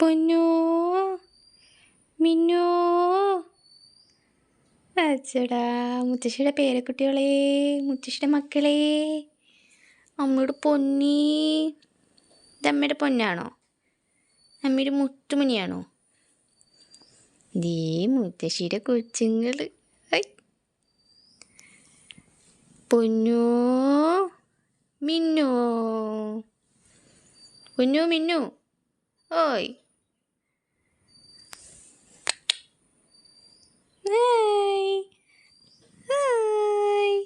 പൊന്നോ മിന്നോ. അച്ചടാ മുത്തശ്ശിയുടെ പേരക്കുട്ടികളെ മുത്തശ്ശിയുടെ മക്കളെ. അമ്മയുടെ പൊന്നി. ഇതമ്മയുടെ പൊന്നാണോ? അമ്മയുടെ മുത്തുമണിയാണോ? ദേ മുത്തശ്ശിയുടെ കൊച്ചുങ്ങൾ പൊന്നോ മിന്നോ. പൊന്നു മിന്നു. ഓയ്. ഹായ് ഹായ്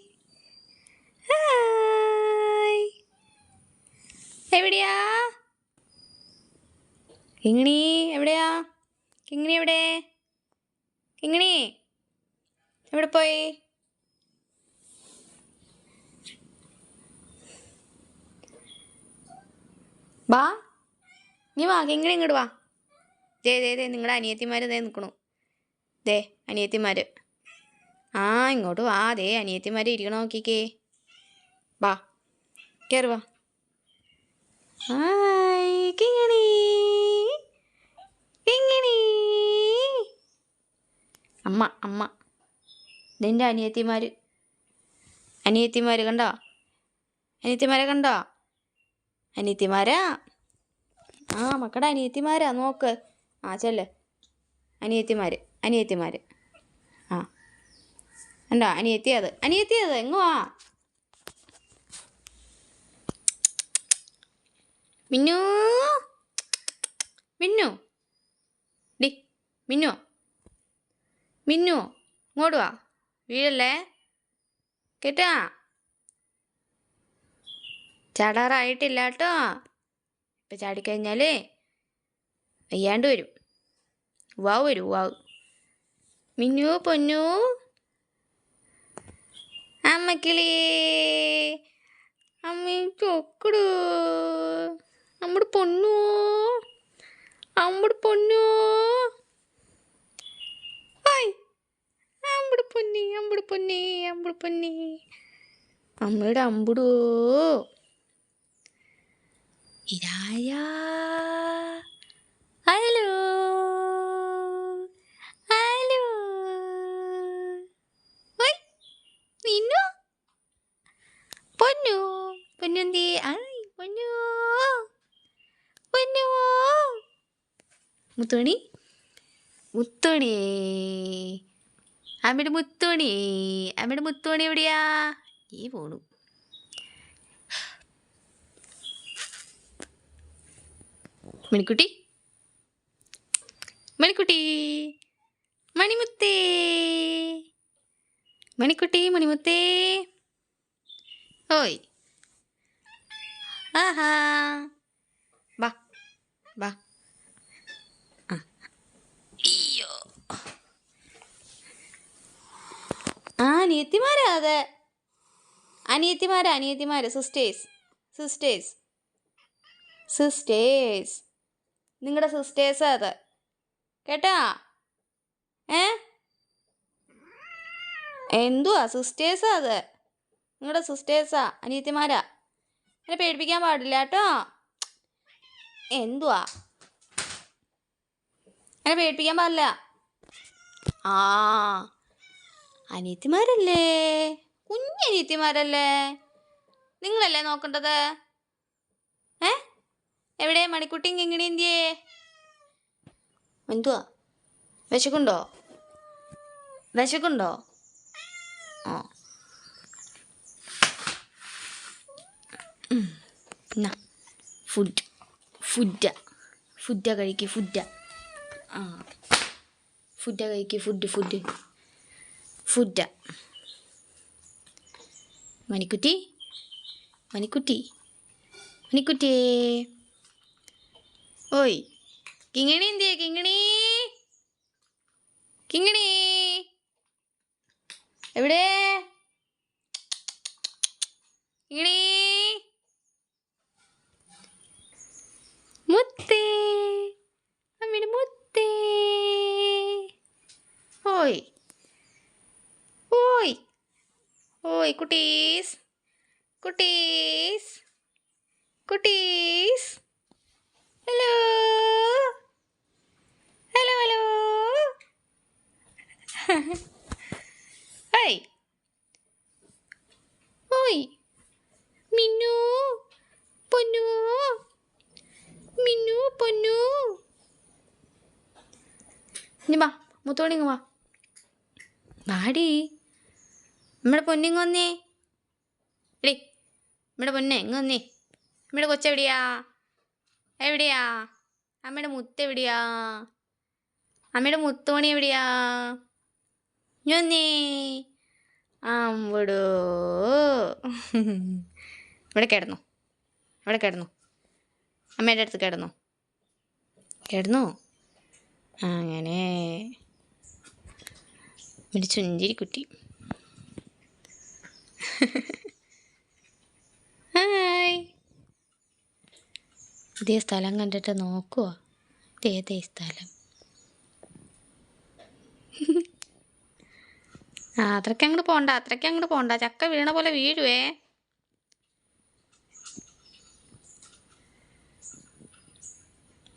ഹായ് എവിടെയാ കിങ്ങിണി എവിടെയാ? കിങ്ങിണി എവിടെ? കിങ്ങിണി എവിടെ പോയി? വാ. നീ വാ കിങ്ങിണി ഇങ്ങോട്ട് വാ. ദേ ദേ ദേ നിങ്ങളുടെ അനിയത്തിമാർ ദേ നിൽക്കണു ദേ. അനിയത്തിമാർ ആ ഇങ്ങോട്ട് വാ. ദേ അനിയത്തിമാർ ഇരിക്കണം നോക്കിക്കേ. വാ കയറി വാ. കിങ്ങിണി. കിങ്ങിണി. അമ്മ അമ്മ. നിന്റെ അനിയത്തിമാർ അനിയത്തിമാർ കണ്ടോ? അനിയത്തിമാരെ കണ്ടോ? അനിയത്തിമാരാ? ആ മക്കളുടെ അനിയത്തിമാരാ നോക്ക്. ആ ചെല്ല്. അനിയത്തിമാർ ആ കണ്ടോ? അനിയത്തിയത്. അനിയത്തിയത് അനിയത്തി അത് എങ്ങോ ആ മിന്നു? മിന്നു? ഡി മിന്നു? മിന്നു ഇങ്ങോട്ട് വാ. വീഴല്ലേ? കേട്ടാ? ചാടാറായിട്ടില്ല കേട്ടോ. ഇപ്പം ചാടിക്കഴിഞ്ഞാൽ വയ്യാണ്ട് വരും. വാവ് വരും വാവ് മിന്നു പൊന്നു? അമ്മക്കിളി. അമ്മ ചോക്കടു. നമ്മുടെ പൊന്നു. നമ്മുടെ പൊന്നു. അമ്പട് പൊന്നി അമ്പട് പൊന്നി അമ്പട് പൊന്നി. അമ്മയുടെ അമ്പടോ. ഇരായ ഹലോ ഓയ് നിന്നു പൊന്നു പൊന്നെന്തി ആയ് പൊന്നു പൊന്നു മുത്തോണി മുത്തോണി അമ്മയുടെ മുത്തോണി അമ്മയുടെ മുത്തോണി എവിടെയാ? ഈ പോണു. മണിക്കുട്ടി? മണിക്കുട്ടി. മണിമുത്തേ. മണിക്കുട്ടി മണിമുത്തേ. ഓയ്. ആഹാ. ബാ വാ ആ അയ്യോ ആ അനിയത്തിമാരാ അതെ? അനിയത്തിമാരാ അനിയത്തിമാര്? സിസ്റ്റേഴ്സ് സിസ്റ്റേഴ്സ് സിസ്റ്റേഴ്സ് നിങ്ങളുടെ സിസ്റ്റേഴ്സാ അത്. കേട്ടാ? ഏ? എന്തുവാ? സിസ്റ്റേഴ്സാ അത്? നിങ്ങളുടെ സിസ്റ്റേഴ്സാ അനിയത്തിമാരാ? എന്നെ പേടിപ്പിക്കാൻ പാടില്ല കേട്ടോ. എന്തുവാ? എന്നെ പേടിപ്പിക്കാൻ പാടില്ല. ആ അനിയത്തിമാരല്ലേ? കുഞ്ഞനിയത്തിമാരല്ലേ? നിങ്ങളല്ലേ നോക്കേണ്ടത്? ഏ? എവിടെ മണിക്കുട്ടിയും കിങ്ങിണി എന്തിയേ എന്തുവാ? വിശക്കുണ്ടോ? വിശക്കുണ്ടോ? ആ. ഫുഡ്. ഫുഡ. ഫുഡ കഴിക്ക് ഫുഡ. ആ. ഫുഡ കഴിക്ക് ഫുഡ് ഫുഡ്. ഫുഡ മണിക്കുട്ടി മണിക്കുട്ടി മണിക്കുട്ടിയേ ഓയ് കിങ്ങണി എന്തിയേ കിങ്ങണി? കിങ്ങണി? എവിടെ? കിങ്ങണി? മുത്തേ അമ്മയുടെ മുത്തേ. ഓയ് ഓയ് ഓയ് കുട്ടീസ്. കുട്ടീസ്. കുട്ടീസ്. ഹലോ. Hello hello. ഓയ് ഓയ് മിന്നു. പൊന്നു. മിന്നു പൊന്നു. ഇനി വാ മുത്തോണിങ് വാ. വാടി. നമ്മുടെ പൊന്നിങ്ങ് വന്നേ? എടി നമ്മുടെ പൊന്നെ ഇങ്ങ് വന്നേ? നമ്മുടെ കൊച്ചെവിടെയാ എവിടെയാ? അമ്മയുടെ മുത്ത് എവിടെയാ? അമ്മയുടെ മുത്തോണി എവിടെയാ? ഞന്നേ അമ്പടോ. ഇവിടെ കിടന്നു. ഇവിടെ കിടന്നു. അമ്മയുടെ അടുത്ത് കിടന്നു. കിടന്നു? അങ്ങനെ. ചുഞ്ചിരി കുട്ടി ഹായ്. ഇതേ സ്ഥലം കണ്ടിട്ട് നോക്കുവോ? ഇതേതേ സ്ഥലം. ആ അത്രയ്ക്ക് അങ്ങോട്ട് പോണ്ട അത്രയ്ക്ക് അങ്ങോട്ട് പോണ്ട. ചക്ക വീണ പോലെ വീഴുവേ.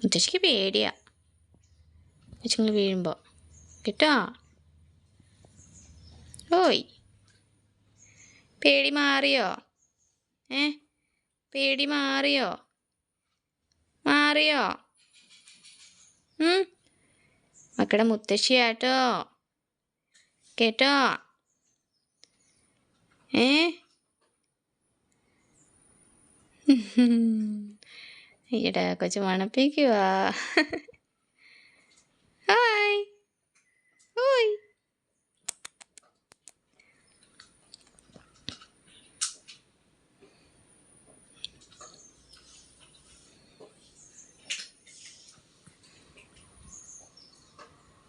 മുത്തശ്ശിക്ക് പേടിയാ. മുത്തശ്ശിങ്ങൾ വീഴുമ്പോൾ കേട്ടോ? ഓയ്. പേടി മാറിയോ? ഏ? പേടി മാറിയോ? മാറിയോ? മക്കളുടെ മുത്തശ്ശിയാട്ടോ കേട്ടോ? ഏ? ഈടാ കൊച്ചു മണപ്പിക്കുവാ. ഹായ്. ഓയ്.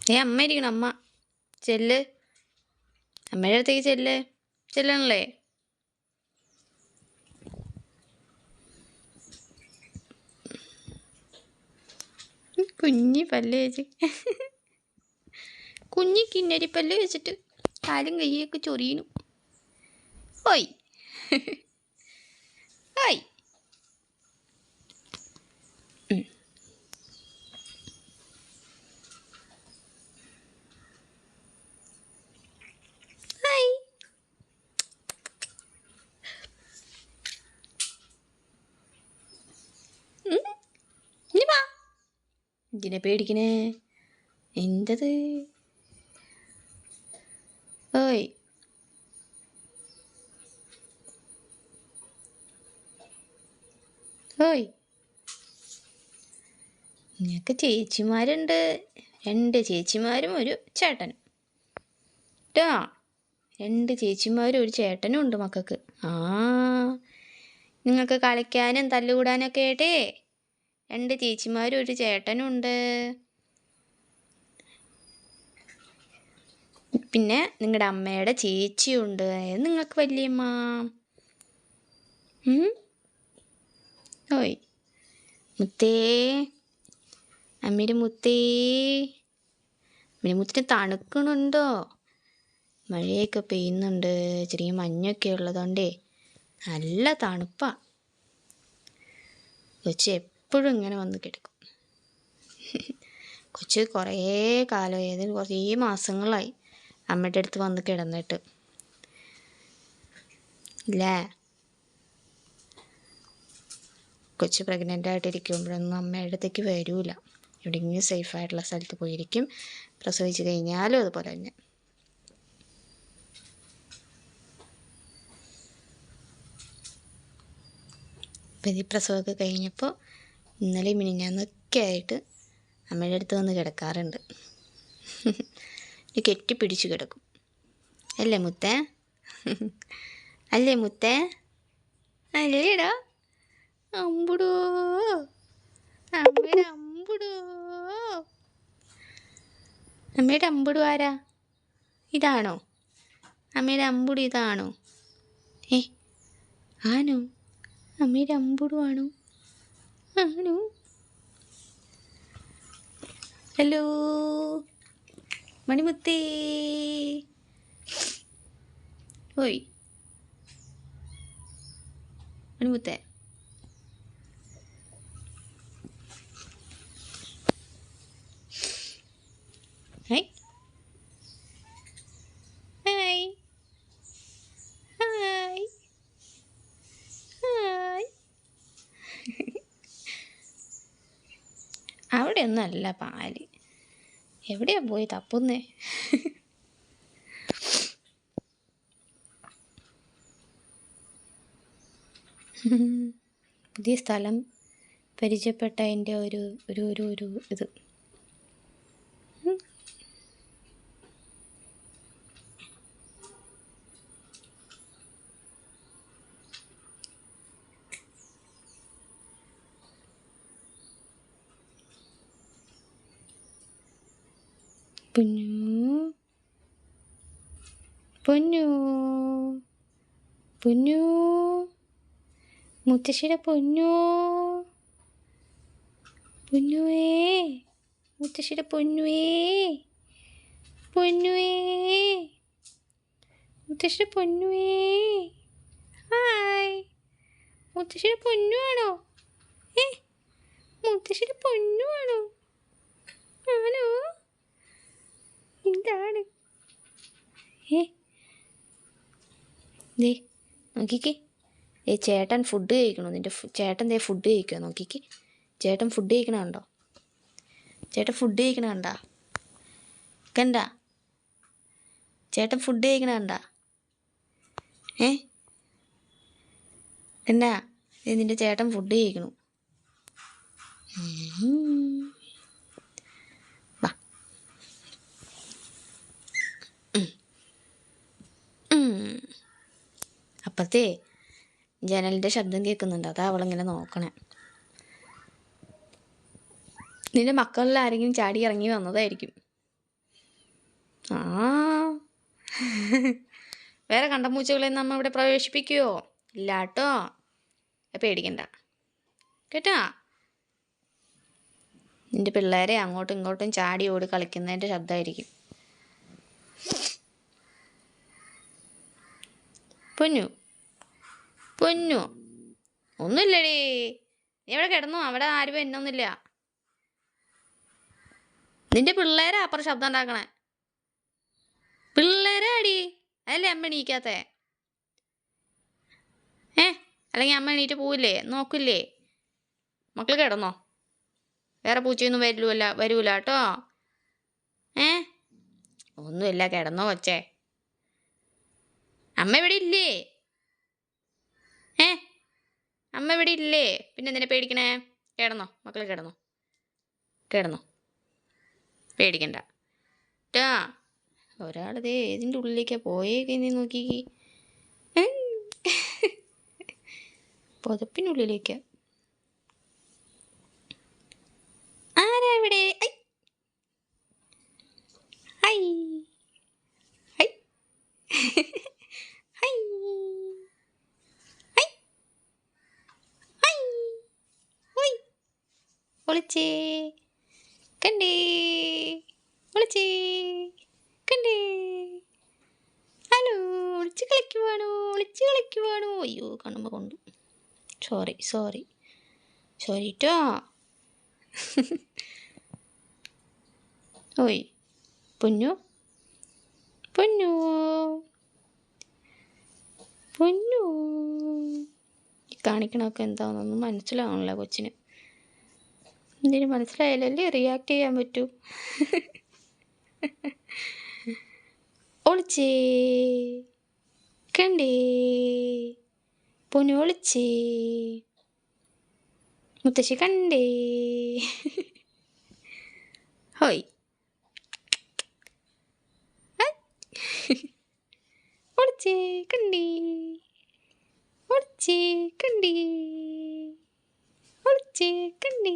ഏ അമ്മ ഇരിക്കണം അമ്മ. ചെല്ല്. അമ്മയുടെ അടുത്തേക്ക് ചെല്ല്. ചെല്ലണല്ലേ? കുഞ്ഞി പല്ല് വെച്ച് കുഞ്ഞി കിന്നരി പല്ല് വെച്ചിട്ട് കാലും കയ്യൊക്കെ ചൊറിയണു ഓയ്. ഓയ് ഉം. ഹായ് ഉം. ഇനി വാ എന്തിനെ പേടിക്കണേ. എന്തത് ഓയ്. ഓയ്. നിങ്ങൾക്ക് ചേച്ചിമാരുണ്ട്. രണ്ട് ചേച്ചിമാരും ഒരു ചേട്ടനും. കേട്ടോ രണ്ട് ചേച്ചിമാരും ഒരു ചേട്ടനും ഉണ്ട് മക്കൾക്ക്. ആ. നിങ്ങൾക്ക് കളിക്കാനും തല്ലുകൂടാനൊക്കെ ആയിട്ടേ. രണ്ട് ചേച്ചിമാരും ഒരു ചേട്ടനുണ്ട്. പിന്നെ നിങ്ങളുടെ അമ്മയുടെ ചേച്ചിയുണ്ട്. അതായത് നിങ്ങൾക്ക് വല്യമ്മ? ഓയ്. മുത്തേ. അമ്മയുടെ മുത്തേ. അമ്മയുടെ മുത്തിന് തണുക്കണുണ്ടോ? മഴയൊക്കെ പെയ്യുന്നുണ്ട്. ചെറിയ മഞ്ഞൊക്കെ ഉള്ളതുകൊണ്ടേ നല്ല തണുപ്പാ. കൊച്ച് എപ്പോഴും ഇങ്ങനെ വന്ന് കിടക്കും. കൊച്ച് കുറേ കാലം ഏതെങ്കിലും കുറേ മാസങ്ങളായി അമ്മയുടെ അടുത്ത് വന്ന് കിടന്നിട്ട്. ഇല്ലേ? കൊച്ച് പ്രഗ്നന്റ് ആയിട്ടിരിക്കുമ്പോഴൊന്നും അമ്മയുടെ അടുത്തേക്ക് വരൂല. എവിടെയെങ്കിലും സേഫ് ആയിട്ടുള്ള സ്ഥലത്ത് പോയിരിക്കും. പ്രസവിച്ച് കഴിഞ്ഞാലും അതുപോലെ തന്നെ. അപ്പം ഈ പ്രസവമൊക്കെ കഴിഞ്ഞപ്പോൾ ഇന്നലെ മിനിഞ്ഞാന്നൊക്കെ ആയിട്ട് അമ്മയുടെ അടുത്ത് വന്ന് കിടക്കാറുണ്ട്. കെട്ടിപ്പിടിച്ച് കിടക്കും. അല്ലേ മുത്തേ? അല്ലേ മുത്തേ? അല്ലേടാ? അമ്പുടോ? അമ്മയുടെ അമ്പുടോ? അമ്മയുടെ അമ്പുടു ആരാ? ഇതാണോ? അമ്മയുടെ അമ്പുടു ഇതാണോ? ഏ ആണോ അമ്മയുടെ അമ്പുടു ആണോ? ആണോ ഹലോ മണിമുത്തേ ഓയ് മണിമുത്തേ ഹായ് ഹായ് ഹായ് ഹായ് അവിടെ ഒന്നല്ല പാൽ. എവിടെയാ പോയി തപ്പുന്നേ? പുതിയ സ്ഥലം പരിചയപ്പെട്ട എന്റെ ഒരു ഒരു ഒരു ഒരു ഇത്. പൊന്നു. പൊന്നു. പൊന്നു. മുത്തശ്ശിയുടെ പൊന്നു. പൊന്നുവേ. മുത്തശ്ശിയുടെ പൊന്നുവേ. പൊന്നുവേ. മുത്തശ്ശിയുടെ പൊന്നുവേ. ഹായ്. മുത്തശ്ശിയുടെ പൊന്നുവാണോ? ഏ? മുത്തശ്ശിയുടെ പൊന്നുവാണോ? ആണോ? എന്താണ്? ഏ? ദേ നോക്കിക്കേ. ഏ ചേട്ടൻ ഫുഡ് കഴിക്കണോ? നിന്റെ ചേട്ടൻ ദേ ഫുഡ് കഴിക്കുക നോക്കിക്കേ. ചേട്ടൻ ഫുഡ് കഴിക്കണ കണ്ടോ? ചേട്ടൻ ഫുഡ് കഴിക്കണ കണ്ടാ? ചേട്ടൻ ഫുഡ് കഴിക്കണ കണ്ടാ? ഏ? കണ്ടാ? നിന്റെ ചേട്ടൻ ഫുഡ് കഴിക്കണു. അപ്പത്തേ ജനലിന്റെ ശബ്ദം കേൾക്കുന്നുണ്ട്. അതാ അവളിങ്ങനെ നോക്കണേ. നിന്റെ മക്കളിൽ ആരെങ്കിലും ചാടി ഇറങ്ങി വന്നതായിരിക്കും. ആ. വേറെ കണ്ടമ്പൂച്ചകളെ നമ്മ ഇവിടെ പ്രവേശിപ്പിക്കുവോ? ഇല്ല കേട്ടോ. പേടിക്കണ്ട. കേട്ടാ? നിന്റെ പിള്ളേരെ അങ്ങോട്ടും ഇങ്ങോട്ടും ചാടി ഓടി കളിക്കുന്നതിന്റെ ശബ്ദമായിരിക്കും. പൊന്നു. പൊന്നു. ഒന്നുമില്ലടി. നീ അവിടെ കിടന്നു. അവിടെ ആരും എന്നൊന്നുമില്ല. നിന്റെ പിള്ളേരാ അപ്പുറം ശബ്ദം ഉണ്ടാക്കണേ. പിള്ളേരാ അടി അതല്ലേ അമ്മ എണീക്കാത്ത. ഏ? അല്ലെങ്കിൽ അമ്മ എണീറ്റ് പോവില്ലേ? നോക്കില്ലേ? മക്കൾ കിടന്നോ? വേറെ പൂച്ചയൊന്നും വരില്ല വരൂല കേട്ടോ. ഏ? ഒന്നുമില്ല. കിടന്നോ കൊച്ചേ. അമ്മ ഇവിടെ ഇല്ലേ? ഏ? അമ്മ ഇവിടെ ഇല്ലേ? പിന്നെ എന്തിനാ പേടിക്കണേ? കേടന്നോ? മക്കൾ കേടന്നോ? കേടന്നോ? പേടിക്കണ്ട. ടാ ഒരാളിതേ ഏതിന്റെ ഉള്ളിലേക്കാ പോയേക്ക് നീ നോക്കി പുതപ്പിനുള്ളിലേക്കാ. ആരാ ഇവിടെ? ഒളിച്ചേ കണ്ടേ. ഒളിച്ചേ കണ്ടേ. ഹലോ ഒളിച്ച് കളിക്കുവാണോ ഒളിച്ച് കളിക്കുവാണോ അയ്യോ കണ്ണുമ്പോൾ കൊണ്ടു. സോറി സോറി സോറി ട്ടോ. ഓയ് പൊന്നു? പൊന്നു? പൊന്നു? കാണിക്കണമൊക്കെ എന്താണെന്നൊന്നും മനസ്സിലാവണില്ല കൊച്ചിന്. എന്തിനു മനസ്സിലായാലല്ലേ റിയാക്ട് ചെയ്യാൻ പറ്റൂ. ഒളിച്ചേ. കണ്ടേ. പൊന്നു ഒളിച്ചേ. മുത്തശ്ശി കണ്ടേ. ഹോയ്. ഒളിച്ചേ കണ്ടേ. ഒളിച്ചേ കണ്ടേ. ഒളിച്ചേ കണ്ടേ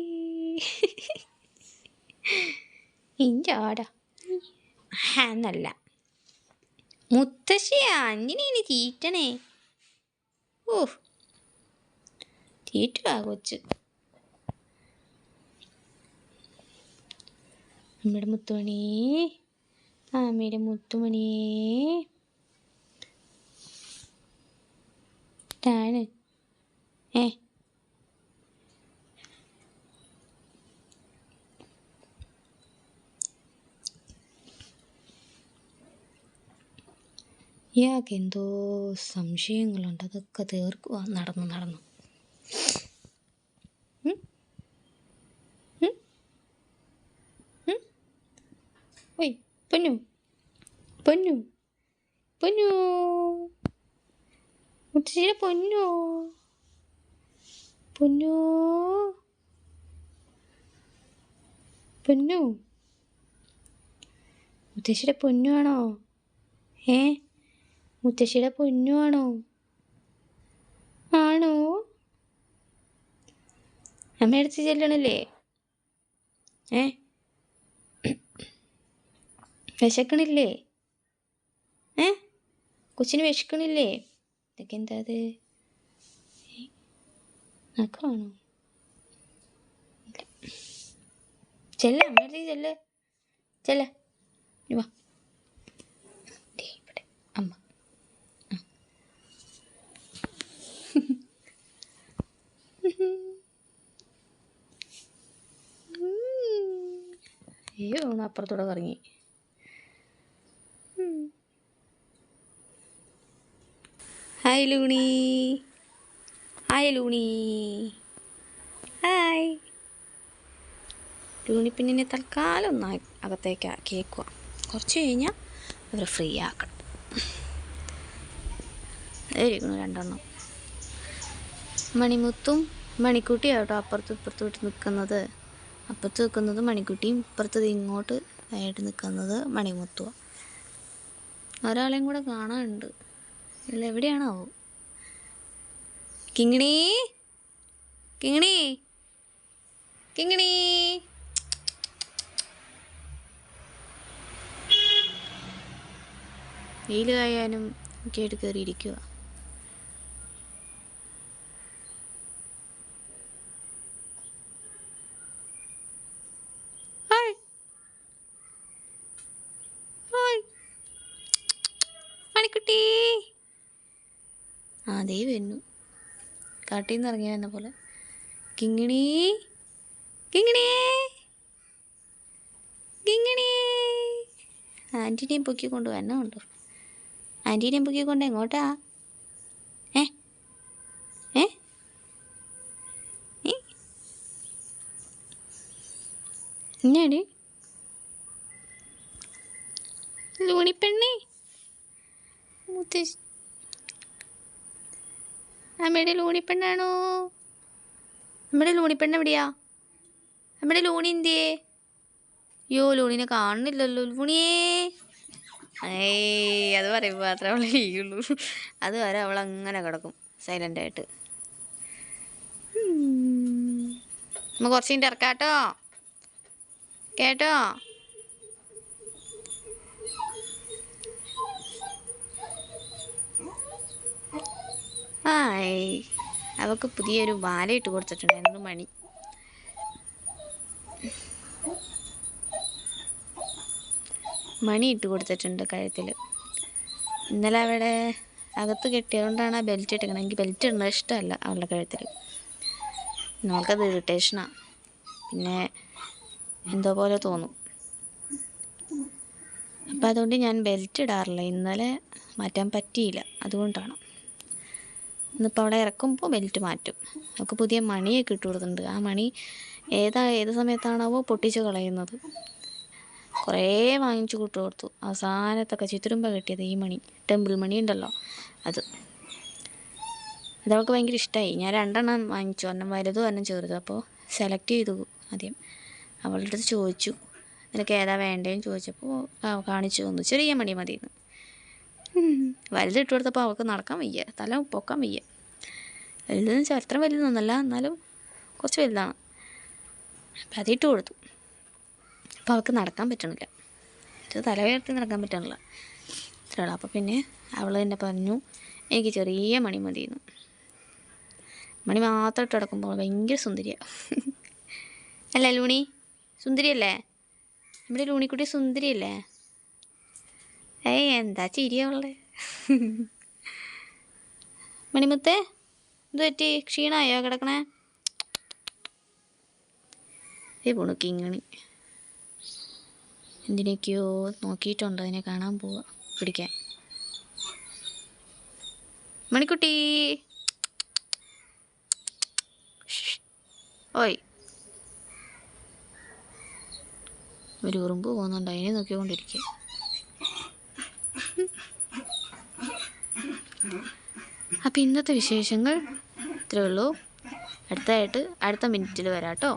ഇഞ്ചാടാ. എന്നല്ല മുത്തശ്ശിയാ എന്തിനാ തീറ്റണേ? ഓ തീറ്റുവാ കൊച്ച്. നമ്മുടെ മുത്തുമണി. അമ്മയുടെ മുത്തുമണിയേ താണ് ഏ ഇയാൾക്ക് എന്തോ സംശയങ്ങളുണ്ട്. അതൊക്കെ തീർക്കുക നടന്നു നടന്നു? പൊന്നു. പൊന്നു. പൊന്നു. മുത്തശ്ശിയുടെ പൊന്നു? പൊന്നു? പൊന്നു. മുത്തശ്ശിയുടെ പൊന്നു ആണോ ഏ? മുത്തശ്ശിയുടെ പൊന്നു ആണോ? ആണോ? അമ്മ അടുത്ത് ചെല്ലണല്ലേ? ഏ? വിശക്കണില്ലേ? ഏ? കൊച്ചിന് വിശക്കണില്ലേ? ഇതൊക്കെ എന്താ അത്? നക്കാണോ ചെല്ല അമ്മ ചെല്ല. ചെല്ല വാ ദേ ഇവിടെ അമ്മ ആ. അയ്യോ ഒന്ന് അപ്പുറത്തൂടെ കറങ്ങി. ഹായ് ലൂണി. ഹായ് ലൂണി. ഹായ്. ലൂണി പിന്നെ തൽക്കാലം ഒന്ന് അകത്തേക്ക് കേൾക്കുക കുറച്ച് കഴിഞ്ഞാൽ അവർ ഫ്രീ ആക്കണം. ഇരിക്കണം രണ്ടെണ്ണം. മണിമുത്തും മണിക്കുട്ടിയും കേട്ടോ അപ്പുറത്തും ഇപ്പുറത്തും ഇട്ട് നിൽക്കുന്നത്. അപ്പുറത്ത് നിൽക്കുന്നത് മണിക്കുട്ടിയും ഇപ്പുറത്തത് ഇങ്ങോട്ട് ആയിട്ട് നിൽക്കുന്നത് മണിമുത്തുവാണ് ഒരാളെയും കൂടെ കാണാനുണ്ട്. ഇല്ല എവിടെയാണാവോ? കിങ്ങിണി? കിങ്ങിണി? കിങ്ങിണി? വെയിൽ കായാനും ഒക്കെ ആയിട്ട് ഹായ് ഹായ് മണിക്കുട്ടി അതേ വരുന്നു. കാട്ടിൽ നിന്ന് ഇറങ്ങി വന്ന പോലെ. കിങ്ങിണി. കിങ്ങിണി. കിങ്ങിണി. ആന്റീനെയും പൊക്കിക്കൊണ്ട് വരണമുണ്ടോ ആന്റീനെയും പൊക്കിക്കൊണ്ട് എങ്ങോട്ടാ? ഏ? ഏ? എന്നാടി? ലൂണിപ്പെണ്ണേ മുത്തശ്ശി. അമ്മയുടെ ലൂണിപ്പെണ്ണാണോ? നമ്മുടെ ലൂണിപ്പെണ്ണ എവിടെയാ? നമ്മുടെ ലൂണി എന്തിയേ? അയ്യോ ലൂണിനെ കാണുന്നില്ലല്ലോ ലൂണിയേ. ഏയ് അത് പറയുമ്പോൾ മാത്രമേ അവൾ ചെയ്യുള്ളൂ അത് വരെ അവൾ അങ്ങനെ കിടക്കും സൈലന്റ് ആയിട്ട്. ഉം. നമ്മ കുറച്ച് ഇറക്കാട്ടോ കേട്ടോ? ഹായ്. അവൾക്ക് പുതിയൊരു വാല ഇട്ട് കൊടുത്തിട്ടുണ്ടായിരുന്നു മണി? മണി ഇട്ട് കൊടുത്തിട്ടുണ്ട് കഴുത്തിൽ ഇന്നലെ അവിടെ അകത്ത് കെട്ടിയതുകൊണ്ടാണ് ആ ബെൽറ്റ് ഇട്ടിരിക്കണം എനിക്ക് ബെൽറ്റ് ഇടുന്നത് ഇഷ്ടമല്ല അവളുടെ കഴുത്തിൽ നമ്മൾക്കത് ഇറിറ്റേഷനാണ് പിന്നെ എന്തോ പോലെ തോന്നും. അപ്പം അതുകൊണ്ട് ഞാൻ ബെൽറ്റ് ഇടാറില്ല. ഇന്നലെ മാറ്റാൻ പറ്റിയില്ല. അതുകൊണ്ടാണ്. ഇന്നിപ്പോൾ അവിടെ ഇറക്കുമ്പോൾ ബെൽറ്റ് മാറ്റും. നമുക്ക് പുതിയ മണിയൊക്കെ ഇട്ട് കൊടുത്തിട്ടുണ്ട്. ആ മണി ഏതാ ഏത് സമയത്താണാവോ പൊട്ടിച്ച് കളയുന്നത്. കുറേ വാങ്ങിച്ചു കൂട്ട് കൊടുത്തു. അവസാനത്തൊക്കെ ചിത്രുമ്പ കിട്ടിയത് ഈ മണി. ടെമ്പിൾ മണി ഉണ്ടല്ലോ അത്. അതവൾക്ക് ഭയങ്കര ഇഷ്ടമായി ഞാൻ രണ്ടെണ്ണം വാങ്ങിച്ചു. ഒരെണ്ണം വലുതും ഒരെണ്ണം ചെറുതും. അപ്പോൾ സെലക്ട് ചെയ്തു ആദ്യം. അവളുടെ അടുത്ത് ചോദിച്ചു. നിനക്ക് ഏതാ വേണ്ടതെന്ന് ചോദിച്ചപ്പോൾ കാണിച്ചു തന്നു. ചെറിയ മണി മതിയെന്ന്. ഉം. വലുത് ഇട്ട് കൊടുത്തപ്പോൾ അവൾക്ക് നടക്കാൻ വയ്യ തല പൊക്കാൻ വയ്യ. വലുതെന്ന് വെച്ചാൽ അത്ര വലുതൊന്നുമല്ല എന്നാലും കുറച്ച് വലുതാണ്. അപ്പം അതിട്ട് കൊടുത്തു. അപ്പോൾ അവൾക്ക് നടക്കാൻ പറ്റണില്ല. തല ഉയർത്തി നടക്കാൻ പറ്റണില്ല. ഇത്രയുള്ളൂ അപ്പോൾ പിന്നെ അവൾ തന്നെ പറഞ്ഞു എനിക്ക് ചെറിയ മണി മതിയെന്ന്. മണി മാത്രം ഇട്ട് കിടക്കുമ്പോൾ ഭയങ്കര സുന്ദരിയാണ് അല്ലേ ലൂണി? സുന്ദരിയല്ലേ? നമ്മുടെ ലൂണിക്കുട്ടി സുന്ദരിയല്ലേ? ഏയ് എന്താ ചിരിയുള്ളേ? മണിമുത്തേ ഇത് പറ്റി? ക്ഷീണമായോ കിടക്കണേ? ഏ പോണു കിങ്ങണി. എന്തിനൊക്കെയോ നോക്കിയിട്ടുണ്ട് അതിനെ കാണാൻ പോവാ പിടിക്കാൻ. മണിക്കുട്ടി. ഓയ്. ഒരു ഉറുമ്പ് പോകുന്നുണ്ട് അതിനെ നോക്കിക്കൊണ്ടിരിക്കുക അപ്പോൾ ഇന്നത്തെ വിശേഷങ്ങൾ ഇത്രയേ ഉള്ളൂ. അടുത്തായിട്ട് അടുത്ത മിനിറ്റിൽ വരാം കേട്ടോ